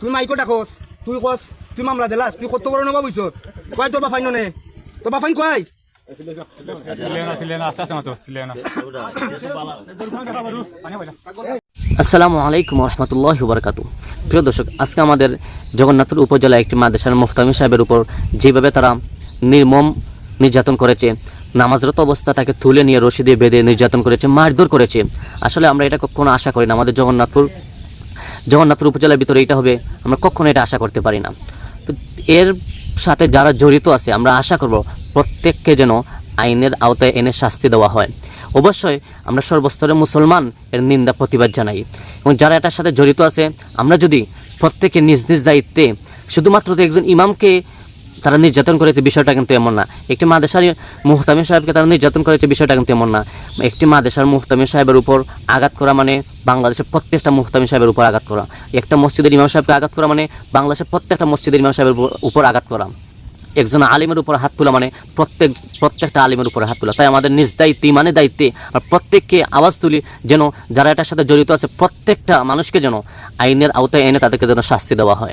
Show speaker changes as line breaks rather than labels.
তুই মাইকো ডাকস তুই কস, তুই মামলা দিলাস, তুই কত বড় নবা বইছ কয় তোর বাফাইন নে? তোর বাফাইন কয়.
আসসালামু আলাইকুম রহমতুল্লাহ বরকাত প্রিয় দর্শক, আজকে আমাদের জগন্নাথপুর উপজেলা একটি মাদ্রাসার মুহতামি সাহেবের উপর যেভাবে তারা নির্মম নির্যাতন করেছে, নামাজরত অবস্থা তাকে তুলে নিয়ে রশি দিয়ে বেঁধে নির্যাতন করেছে, মারধর করেছে, আসলে আমরা এটা কখনো আশা করি না। আমাদের জগন্নাথপুর জগন্নাথপুর উপজেলার ভিতরে এটা হবে, আমরা কখনো এটা আশা করতে পারি না। তো এর সাথে যারা জড়িত আছে, আমরা আশা করব প্রত্যেককে যেন আইনের আওতায় এনে শাস্তি দেওয়া হয়। অবশ্যই আমরা সর্বস্তরে মুসলমান, এর নিন্দা, প্রতিবাদ জানাই। এবং যারা এটার সাথে জড়িত আছে, আমরা যদি প্রত্যেকে নিজ নিজ দায়িত্বে, শুধুমাত্র একজন ইমামকে তারা নির্যাতন করেছে, বিষয়টা কিন্তু এমন না। একটি মাদেশার মুহতামি সাহেবকে তারা নির্যাতন করেছে, বিষয়টা কিন্তু এমন না। একটি মাদেশার মুহতামি সাহেবের উপর আঘাত করা মানে বাংলাদেশের প্রত্যেকটা মুহতামি সাহেবের উপর আঘাত করা। একটা মসজিদের ইমাম সাহেবকে আঘাত করা মানে বাংলাদেশের প্রত্যেকটা মসজিদের ইমাম সাহেবের উপর- আঘাত করা। একজন আলিমের উপর হাত তোলা মানে প্রত্যেক প্রত্যেকটা আলিমের উপর হাত তোলা। তাই আমাদের নিজ দায়িত্বে, ইমানের দায়িত্বে আর প্রত্যেককে আওয়াজ তুলি যেন যারা এটার সাথে জড়িত আছে, প্রত্যেকটা মানুষকে যেন আইনের আওতায় এনে তাদেরকে যেন শাস্তি দেওয়া হয়।